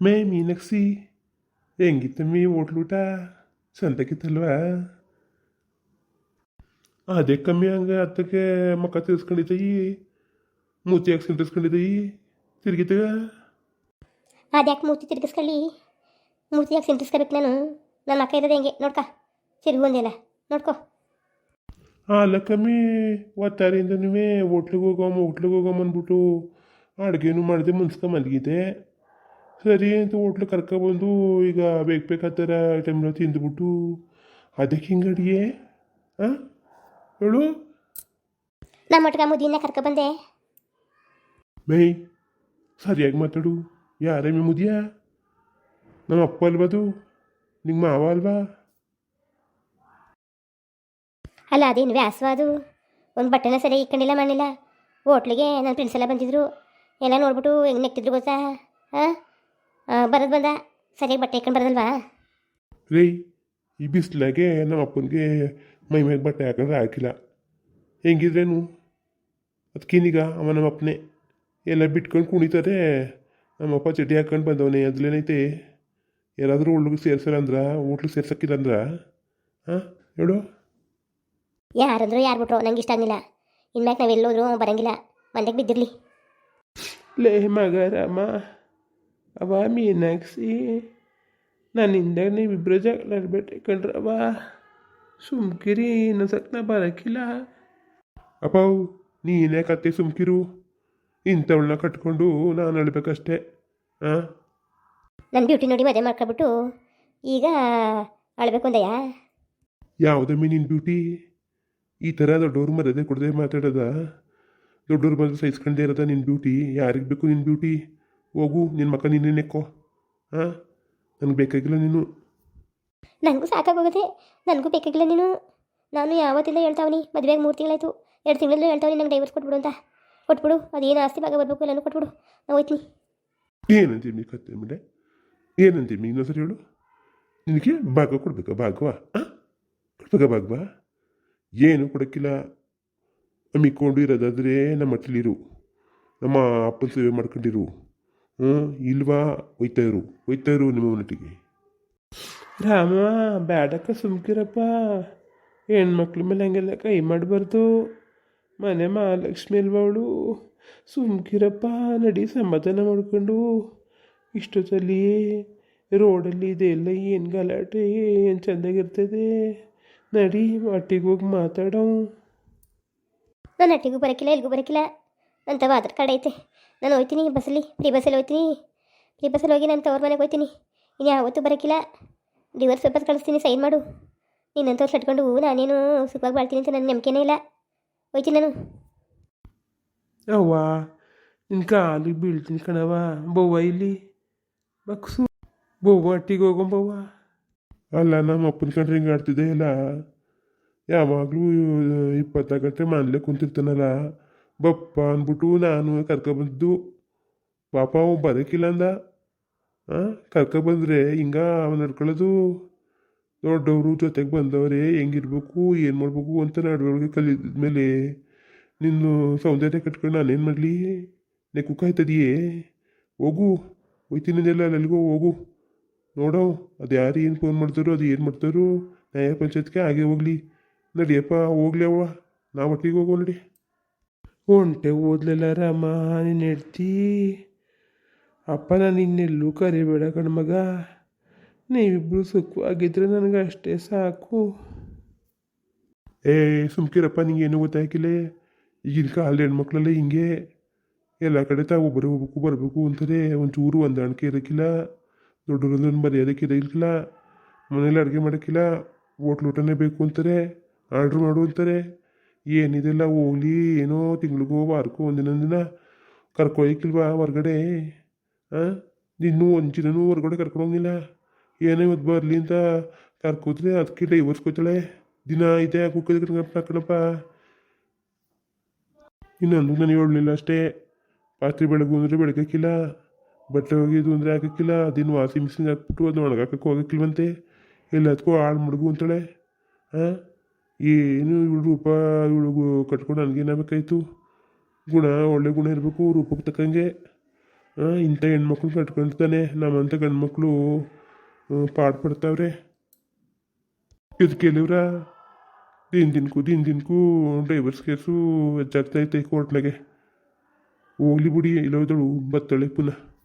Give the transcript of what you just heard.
ಮೇ ಮೀನಕ್ಸಿ ಹೆಂಗಿತ್ತಮ್ಮಿ ಹೋಟ್ಲೂಟ ಸಂತಕಿತಲ್ವಾ ಅದೇ ಕಮ್ಮಿ ಹಂಗೆ ಹತ್ತಕ್ಕೆ ಮಕ್ಕ ತಿರ್ಸ್ಕೊಂಡಿದ್ದಯಿ ಮೂತಿ ಹಾಕ್ಸ್ಕೊಂಡು ತಿರ್ಸ್ಕೊಂಡಿದ್ದಯಿ ತಿರ್ಗಿತ್ತಗ ಅದ್ಯಾಕೆ ಮೂತಿ ತಿರ್ಗಿಸ್ಕೊಳ್ಳಿ? ಮೂತಿ ಯಾಕೆ ಸಿಂಟಿಸ್ಕೋಬೇಕು ನಾನು. ನನ್ನ ಅಕ್ಕ ಇರೋದು ಹೆಂಗೆ? ನೋಡ್ಕ. ತಿರುಗಿ ಒಂದಿಲ್ಲ ನೋಡ್ಕೊ. ಅಲ್ಲ ಕಮ್ಮಿ ಒತ್ತಾರಿಂದ ನೀವೇ ಹೋಟ್ಲಿಗೆ ಹೋಗಮ್ಮ ಹೋಟ್ಲಿಗೆ ಹೋಗಮ್ಮ ಅಂದ್ಬಿಟ್ಟು ಅಡುಗೆನೂ ಮಾಡಿದೆ ಮುನ್ಸ್ಕ ಮಲಗಿದೆ ಸರಿ ಅಂತ ಹೋಟ್ಲ್ ಕರ್ಕೊಬಂದು ಈಗ ಬೇಕು ಬೇಕಾದ ಥರ ಐಟಮ್ನ ತಿಂದ್ಬಿಟ್ಟು ಅದಕ್ಕೆ ಹಿಂಗೆ ಅಡುಗೆ? ಹಾಂ ಹೇಳು. ನಮ್ಮ ಒಟ್ಟಿಗೆ ಮುದಿನ ಕರ್ಕೊಬಂದೆ ಬಂದೆ ಮೈ ಸರಿಯಾಗಿ ಮಾತಾಡು. ಯಾರೇ ಮೇ ಮುದಿಯ ನಮ್ಮ ಅಪ್ಪ ಅಲ್ವದು ನಿಮ್ಮ ಮಾವ ಅಲ್ವಾ? ಅಲ್ಲ ಅದೇನು ವ್ಯಾಸವಾದು ಒಂದು ಬಟ್ಟೆನ ಸರಿಯಾಗಿ ಇಕ್ಕೊಂಡಿಲ್ಲ ಮಾಡಿಲ್ಲ ಹೋಟ್ಲಿಗೆ ನನ್ನ ಫ್ರೆಂಡ್ಸ್ ಎಲ್ಲ ಬಂದಿದ್ರು. ಎಲ್ಲ ನೋಡ್ಬಿಟ್ಟು ಹೆಂಗೆ ನೆಕ್ತಿದ್ರು ಗೊತ್ತಾ? ಹಾಂ ಬರೋದು ಬಂದ? ಸರಿಯಾಗಿ ಬಟ್ಟೆ ಹಾಕೊಂಡು ಬರೋದಲ್ವಾ? ರೀ ಈ ಬಿಸಿಲಾಗೆ ನಮ್ಮ ಅಪ್ಪನಿಗೆ ಮೈ ಮೇಲೆ ಬಟ್ಟೆ ಹಾಕೊಂಡ್ರೆ ಹಾಕಿಲ್ಲ. ಹೆಂಗಿದ್ರೇನು? ಅದಕ್ಕೇನೀಗ ಅವ ನಮ್ಮ ಅಪ್ಪನೇ. ಎಲ್ಲ ಬಿಟ್ಕೊಂಡು ಕುಣಿತಾರೆ ನಮ್ಮಪ್ಪ ಚಡ್ಡಿ ಹಾಕೊಂಡು ಬಂದವನೇ ಅದ್ಲೇನೈತೆ? ಯಾರಾದರೂ ಒಳ್ಳಿಗೆ ಸೇರ್ಸಲ್ಲ ಅಂದ್ರ ಹೋಟ್ಲಿಗೆ ಸೇರ್ಸಕ್ಕಿಲ್ಲ ಅಂದ್ರ ಹಾಂ ಹೇಳು. ಯಾರಂದ್ರು ಯಾರು ಬಿಟ್ರು ನಂಗೆ ಇಷ್ಟ ಆಗಿಲ್ಲ ಇನ್ಮ್ಯಾಕೆ ನಾವೆಲ್ಲೋದ್ರು ಬರಂಗಿಲ್ಲ. ಮಂದಕ್ಕೆ ಬಿದ್ದಿರಲಿ. ಲೇ ಮಗರಮ್ಮ ಅವ ಮೀನಾಕ್ಷಿ ನನ್ನಿಂದ ನೀವಿಬ್ಬರು ಜಗಳಾಡ್ಬೇಡ್ರಿ ಕಣ್ರವ ಸುಮ್ಕಿರಿ ಇನ್ನೊಂದ್ಸಕ್ ನಾ ಅಪ್ಪ ಅಪ್ಪಾವು ನೀನೇ ಕತ್ತೆ ಸುಮ್ಕಿರು? ಇಂಥವಳನ್ನ ಕಟ್ಕೊಂಡು ನಾನು ಅಳ್ಬೇಕಷ್ಟೇ ಹಾಂ ನನ್ನ ಬ್ಯೂಟಿ ನೋಡಿ ಮದುವೆ ಮಾಡ್ಕೊಬಿಟ್ಟು ಈಗ ಅಳ್ಬೇಕು ಅಂದಯ್ಯ ಯಾವುದಮ್ಮಿ ನಿನ್ನ ಬ್ಯೂಟಿ ಈ ಥರ ದೊಡ್ಡವ್ರು ಮರ್ಯಾದೆ ಕೊಡದೆ ಮಾತಾಡೋದ? ದೊಡ್ಡವ್ರ ಮರ್ಯಾದೆ ಸಹಿಸ್ಕೊಂಡೇ ಇರೋದ ನಿನ್ನ ಬ್ಯೂಟಿ ಯಾರಿಗೆ ಬೇಕು ನಿನ್ನ ಬ್ಯೂಟಿ ಹೋಗು ನಿನ್ನ ಮಕ್ಕ ನೀನು ನೆಕ್ಕೋ ಹಾಂ ನನಗೆ ಬೇಕಾಗಿಲ್ಲ ನೀನು. ನನಗೂ ಸಾಕಾಗೋಗುತ್ತೆ. ನನಗೂ ಬೇಕಾಗಿಲ್ಲ ನೀನು. ನಾನು ಯಾವತ್ತಿಂದ ಹೇಳ್ತಾವನಿ? ಮದುವೆಗೆ ಮೂರು ತಿಂಗಳಾಯಿತು. ಎರಡು ತಿಂಗಳಲ್ಲಿ ಹೇಳ್ತಾವನಿ ನಂಗೆ ಡೈವರ್ಸ್ ಕೊಟ್ಬಿಡು ಅಂತ. ಕೊಟ್ಬಿಡು. ಅದೇನು ಆಸ್ತಿ ಭಾಗ ಬರಬೇಕು ಎಲ್ಲನೂ ಕೊಟ್ಬಿಡು. ನಾವು ಹೋಯ್ತೀನಿ. ಏನಂತೀವಿ ಕತ್ತೆ ಮೇಲೆ ಏನಂತೀವಿ ಇನ್ನೊಂದ್ಸರಿ ಹೇಳು. ನಿನಗೆ ಭಾಗ ಕೊಡ್ಬೇಕಾ? ಭಾಗವಾ? ಹಾಂ? ಕೊಡ್ಬೇಕಾ ಭಾಗವಾ? ಏನು ಕೊಡೋಕ್ಕಿಲ್ಲ. ಹಮ್ಮಿಕೊಂಡು ಇರೋದಾದರೆ ನಮ್ಮ ಹಟ್ಲಿರು ನಮ್ಮ ಅಪ್ಪನ ಸೇವೆ ಮಾಡ್ಕೊಂಡಿರು. ಇಲ್ವಾ? ಒಯ್ತಾ ಇರು ಒಯ್ತಾ ಇರು ನಿಮ್ಮ ಮನೆಟಿಗೆ ರಾಮ ಬ್ಯಾಡಕ್ಕ ಸುಮ್ಕಿರಪ್ಪ. ಹೆಣ್ಮಕ್ಳ ಮೇಲೆ ಹಂಗೆಲ್ಲ ಕೈ ಮಾಡಬಾರ್ದು. ಮನೆ ಮಹಾಲಕ್ಷ್ಮಿ ಅಲ್ವವಳು ಸುಮ್ಕಿರಪ್ಪ ನಡಿ ಸಮಾಧಾನ ಮಾಡ್ಕೊಂಡು. ಇಷ್ಟೊತ್ತಲ್ಲಿ ರೋಡಲ್ಲಿ ಇದೆಲ್ಲ ಏನು ಗಲಾಟೆ ಏನು ಚೆಂದಾಗಿರ್ತದೆ? ನಡಿ ಒಟ್ಟಿಗೆ ಹೋಗಿ ಮಾತಾಡೋ ನಾನು ಅಟ್ಟಿಗೂ ಬರಕಿಲ್ಲ ಎಲ್ಗೂ ಬರಕಿಲ್ಲ. ಅಂತವಾದ್ರ ಕಡೆ ಐತೆ. ನಾನು ಹೋಯ್ತೀನಿ ಬಸ್ಸಲ್ಲಿ. ಫ್ರೀ ಬಸ್ಸಲ್ಲಿ ಹೋಗ್ತೀನಿ. ಫ್ರೀ ಬಸ್ಸಲ್ಲಿ ಹೋಗಿ ನಾನು ತವ್ರ ಮನೆಗೆ ಹೋಯ್ತೀನಿ ಇನ್ನು ಯಾವತ್ತೂ ಬರೋಕ್ಕಿಲ್ಲ. ರಿವರ್ಸ್ ಪೇಪರ್ ಕಳಿಸ್ತೀನಿ ಸೈನ್ ಮಾಡು. ನೀನಂತವ್ರು ಸಟ್ಕೊಂಡು ನಾನೇನು ಸುಖವಾಗಿ ಬಾಳ್ತೀನಿ ಅಂತ ನನ್ನ ನಂಬಿಕೆನೇ ಇಲ್ಲ. ಹೋಯ್ತೀನಿ ನಾನು. ಅವ್ವ ನಿನ್ನ ಕಾಲಿಗೆ ಬೀಳ್ತೀನಿ ಕಣವ ಬವ್ವ ಇಲ್ಲಿ? ಬಕ್ಸು. ಬವ್ವ ಅಟ್ಟಿಗೆ ಹೋಗೊಂಬವ್ವ ಅಲ್ಲ ನಮ್ಮ ಅಪ್ಪನ ಕಂಡ್ರೆ ಹಿಂಗೆ ಆಡ್ತಿದ್ದೆ ಇಲ್ಲ ಯಾವಾಗಲೂ ಇಪ್ಪತ್ತಾಗಂಟೆ ಮನೇಲೆ ಕುಂತಿರ್ತಾನಲ್ಲ? ಬಪ್ಪ ಅಂದ್ಬಿಟ್ಟು ನಾನು ಕರ್ಕೊಬಂದು ಪಾಪ ಅವ ಬರೋಕ್ಕಿಲ್ಲ ಅಂದ ಕರ್ಕೊಬಂದ್ರೆ ಹಿಂಗ ಅವನು ನಡ್ಕೊಳ್ಳೋದು ದೊಡ್ಡವರು ಜೊತೆಗೆ ಬಂದವರೇ, ಹೆಂಗಿರ್ಬೇಕು, ಏನು ಮಾಡಬೇಕು ಅಂತ ನಡವಳಿಕೆ ಕಲಿದ್ಮೇಲೆ ನಿನ್ನ ಸೌಂದರ್ಯ ಕಟ್ಕೊಂಡು ನಾನೇನು ಮಾಡಲಿ? ನೆಕ್ಕು ಕಾಯ್ತದೆಯೇ ಹೋಗು, ಹೋಯ್ತೀನಿದೆಲ್ಲ ಅಲ್ಲಿಗೋ ಹೋಗು. ನೋಡೋ ಅದು ಯಾರು ಏನು ಫೋನ್ ಮಾಡ್ತಾರೋ, ಅದು ಏನು ಮಾಡ್ತಾರೋ. ನ್ಯಾಯ ಪಂಚಾಯತ್ಗೆ ಹಾಗೆ ಹೋಗ್ಲಿ. ನಡಿಯಪ್ಪ, ಹೋಗ್ಲಿ ಅವ್ವ. ನಾವು ಒಟ್ಟಿಗೆ ಹೋಗೋ ನಡಿ. ಹೊಂಟೆ ಓದಲಿಲ್ಲ ರಾಮ ನೀನು ಹೆಡ್ತಿ ಅಪ್ಪ ನಾನು ಇನ್ನೆಲ್ಲೂ ಕರಿಬೇಡ ಕಣ್ಮಗ ನೀವಿಬ್ಬರು ಸುಖವಾಗಿದ್ರೆ ನನಗೆ ಅಷ್ಟೇ ಸಾಕು. ಏ, ಸುಮ್ಕಿರಪ್ಪ ನಿಂಗೆ ಏನೂ ಗೊತ್ತಾಗಿಲ್ಲ ಈಗಿನ ಕಾಲದ ಹೆಣ್ಮಕ್ಳೆಲ್ಲ ಹಿಂಗೆ. ಎಲ್ಲ ಕಡೆ ತಾವು ಒಬ್ಬರು ಹೋಗ್ಬೇಕು ಬರಬೇಕು ಅಂತಾರೆ. ಒಂಚೂರು ಹೊಂದಾಣಿಕೆ ಇರೋಕ್ಕಿಲ್ಲ ದೊಡ್ಡವ್ರೊಂದೊಂದು ಮರ್ಯಾದಕ್ಕೆ ಇರೋಕ್ಕಿಲ್ಲ ಮನೇಲಿ ಅಡುಗೆ ಮಾಡೋಕ್ಕಿಲ್ಲ ಓಟ್ಲೂಟನೇ ಬೇಕು ಅಂತಾರೆ. ಆರ್ಡ್ರ್ ಮಾಡು ಅಂತಾರೆ. ಏನಿದೆಲ್ಲ ಹೋಗ್ಲಿ ಏನೋ ತಿಂಗಳಿಗೋ ವಾರಕ್ಕೋ ದಿನ ಕರ್ಕೊಯ್ಕಿಲ್ವಾ ಹೊರ್ಗಡೆ? ಹಾಂ ಇನ್ನೂ ಒಂಚಿನೂ ಹೊರ್ಗಡೆ ಕರ್ಕೊಂಡೋಗಿಲ್ಲ ಏನೇ ಇವತ್ತು ಬರಲಿ ಅಂತ ಕರ್ಕೋತ್ರಿ ಅದಕ್ಕೆ ಡೈವರ್ಸ್ ದಿನ ಇದೆ ಕುಕ್ಕದ ಕಣಪ್ಪ ಇನ್ನೊಂದು ನಾನು ಹೇಳಲಿಲ್ಲ ಅಷ್ಟೇ. ಪಾತ್ರೆ ಬೆಳಗ್ಗೆ ಅಂದರೆ ಬೆಳಗಕ್ಕಿಲ್ಲ ಬಟ್ಟೆ ಒಗೆಯೋದು ಅಂದರೆ ಹಾಕಕ್ಕಿಲ್ಲ ದಿನ ವಾಷಿಂಗ್ ಮಿಷಿನ್ ಹಾಕ್ಬಿಟ್ಟು ಅದನ್ನ ಒಣಗಾಕಕ್ಕೆ ಹೋಗಕ್ಕಿಲ್ವಂತೆ? ಎಲ್ಲದಕ್ಕೂ ಹಾಳು ಮಡಗು ಅಂತಾಳೆ. ಹಾಂ ಏನು ಇವಳು ರೂಪ, ಇವಳು ಕಟ್ಕೊಂಡು ನನಗೇನಾಗಬೇಕಾಯ್ತು ಗುಣ, ಒಳ್ಳೆ ಗುಣ ಇರಬೇಕು, ರೂಪಕ್ಕೆ ತಕ್ಕಂಗೆ. ಇಂಥ ಹೆಣ್ಮಕ್ಳು ಕಟ್ಕೊಳ್ತಾನೆ ನಮ್ಮಂಥ ಗಂಡ್ಮಕ್ಳು ಪಾಠ ಪಡ್ತಾವ್ರೆ. ಇದು ಕೇಳಿವ್ರ? ದಿನ ದಿನಕ್ಕೂ ದಿನ ದಿನಕ್ಕೂ ಡೈವರ್ಸ್ ಕೇಸು ಹೆಚ್ಚಾಗ್ತೈತೆ ಕೋರ್ಟ್ನಾಗೆ ಹೋಗ್ಲಿ ಬಿಡಿ ಇಲ್ಲೋದಳು ಬತ್ತಳೆ ಪುನಃ.